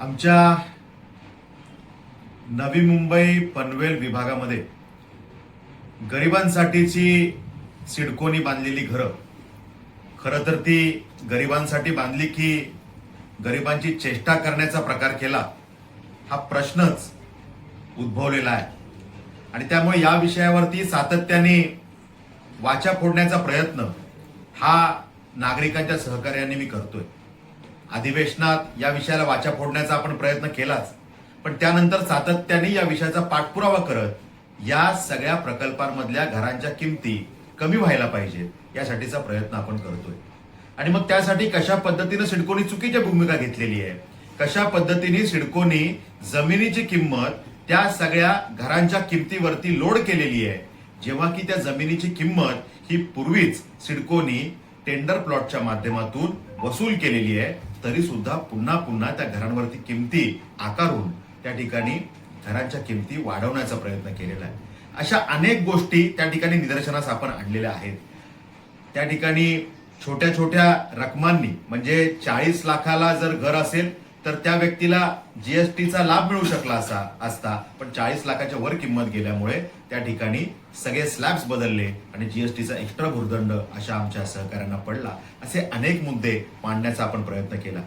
आमच्या नवी मुंबई पनवेल विभागामध्ये गरिबांसाठीची सिडकोनी बांधलेली घरं. खरं तर ती गरिबांसाठी बांधली की गरिबांची चेष्टा करण्याचा प्रकार केला हा प्रश्नच उद्भवलेला आहे. आणि त्यामुळे या विषयावरती सातत्याने वाचा फोडण्याचा प्रयत्न हा नागरिकांच्या सहकार्याने मी करतोय. अधिवेशनात या विषयाला वाचा फोडण्याचा आपण प्रयत्न केलाच. पण त्यानंतर सातत्याने या विषयाचा पाठपुरावा करत या सगळ्या प्रकल्पांमधल्या घरांच्या किमती कमी व्हायला पाहिजेत यासाठीचा प्रयत्न आपण करतोय. आणि मग त्यासाठी कशा पद्धतीनं सिडकोनी चुकीची भूमिका घेतलेली आहे? कशा पद्धतीने सिडकोनी जमिनीची किंमत त्या सगळ्या घरांच्या किमतीवरती लोड केलेली आहे? जेव्हा की त्या जमिनीची किंमत ही पूर्वीच सिडकोनी टेंडर प्लॉटच्या माध्यमातून वसूल केलेली आहे तरी सुद्धा पुन्हा पुन्हा त्या घरांवरती किमती आकारून त्या ठिकाणी घरांच्या किमती वाढवण्याचा प्रयत्न केलेला आहे. अशा अनेक गोष्टी त्या ठिकाणी निदर्शनास आपण आणलेल्या आहेत. त्या ठिकाणी छोट्या छोट्या रकमांनी म्हणजे चाळीस लाखाला जर घर असेल तर त्या व्यक्तीला जीएसटीचा लाभ मिळू शकला असा असता. पण चाळीस लाखाच्या वर किंमत गेल्यामुळे त्या ठिकाणी सगळे स्लॅब्स बदलले आणि जीएसटीचा एक्स्ट्रा भूर्दंड अशा आमच्या सहकार्यांना पडला. असे अनेक मुद्दे मांडण्याचा आपण प्रयत्न केला.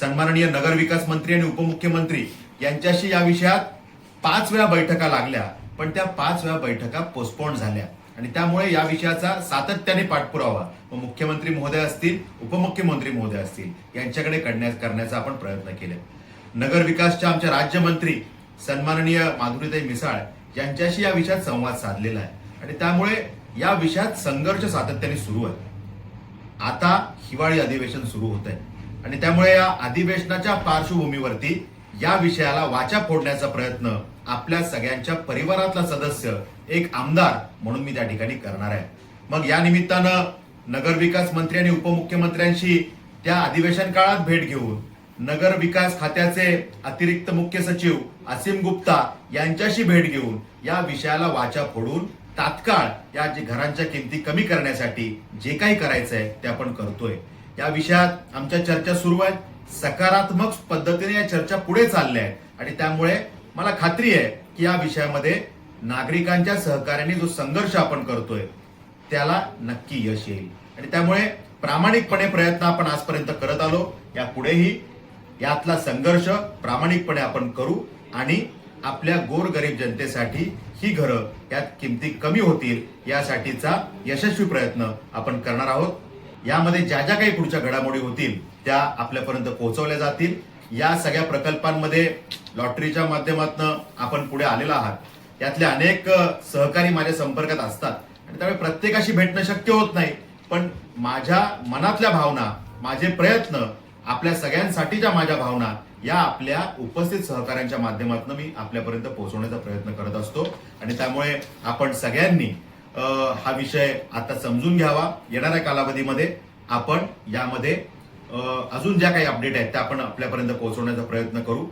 सन्माननीय नगरविकास मंत्री आणि उपमुख्यमंत्री यांच्याशी या विषयात पाच वेळा बैठका लागल्या पण त्या पाच वेळा बैठका पोस्टपोन झाल्या. आणि त्यामुळे या विषयाचा सातत्याने पाठपुरावा व मुख्यमंत्री महोदय असतील उपमुख्यमंत्री महोदय असतील यांच्याकडे करण्यास करण्याचा आपण प्रयत्न केले. नगर विकासच्या आमच्या राज्यमंत्री सन्माननीय माधुरीताई मिसाळ यांच्याशी या विषयात संवाद साधलेला आहे. आणि त्यामुळे या विषयात संघर्ष सातत्याने सुरू आहे. आता हिवाळी अधिवेशन सुरू होत आहे. आणि त्यामुळे या अधिवेशनाच्या पार्श्वभूमीवरती या विषयाला वाचा फोडण्याचा प्रयत्न आपल्या सगळ्यांच्या परिवारातला सदस्य एक आमदार म्हणून मी त्या ठिकाणी करणार आहे. मग या निमित्तानं नगर विकास मंत्री आणि उपमुख्यमंत्र्यांशी त्या अधिवेशन काळात भेट घेऊन नगर विकास खात्याचे अतिरिक्त मुख्य सचिव असीम गुप्ता यांच्याशी भेट घेऊन या विषयाला वाचा फोडून तात्काळ या जे घरांच्या किमती कमी करण्यासाठी जे काही करायचंय ते आपण करतोय. या विषयात आमच्या चर्चा सुरू आहेत. सकारात्मक पद्धतीने या चर्चा पुढे चालल्या आहेत. आणि त्यामुळे मला खात्री आहे की या विषयामध्ये नागरिकांच्या सहकार्याने जो संघर्ष आपण करतोय त्याला नक्की यश येईल. आणि त्यामुळे प्रामाणिकपणे प्रयत्न आपण आजपर्यंत करत आलो. या पुढेही यातला संघर्ष प्रामाणिकपणे आपण करू आणि आपल्या गोरगरीब जनतेसाठी ही घरं यात किमती कमी होतील यासाठीचा यशस्वी प्रयत्न आपण करणार आहोत. यामध्ये ज्या ज्या काही पुढच्या घडामोडी होतील त्या आपल्यापर्यंत पोहोचवल्या जातील. या सगळ्या प्रकल्पांमध्ये लॉटरीच्या माध्यमातून आपण पुढे आलेला आहात. यातले अनेक सहकारी माझ्या संपर्कात असतात. आणि त्यामुळे प्रत्येकाशी भेटणं शक्य होत नाही. पण माझ्या मनातल्या भावना माझे प्रयत्न आपल्या सगळ्यांसाठीच्या माझ्या भावना या आपल्या उपस्थित सहकाऱ्यांच्या माध्यमातून मी आपल्यापर्यंत पोहोचवण्याचा प्रयत्न करत असतो. आणि त्यामुळे आपण सगळ्यांनी हा विषय आता समजून घ्यावा. येणाऱ्या कालावधीमध्ये आपण यामध्ये अजून ज्या काही अपडेट आहेत त्या आपण आपल्यापर्यंत पोहोचवण्याचा प्रयत्न करू.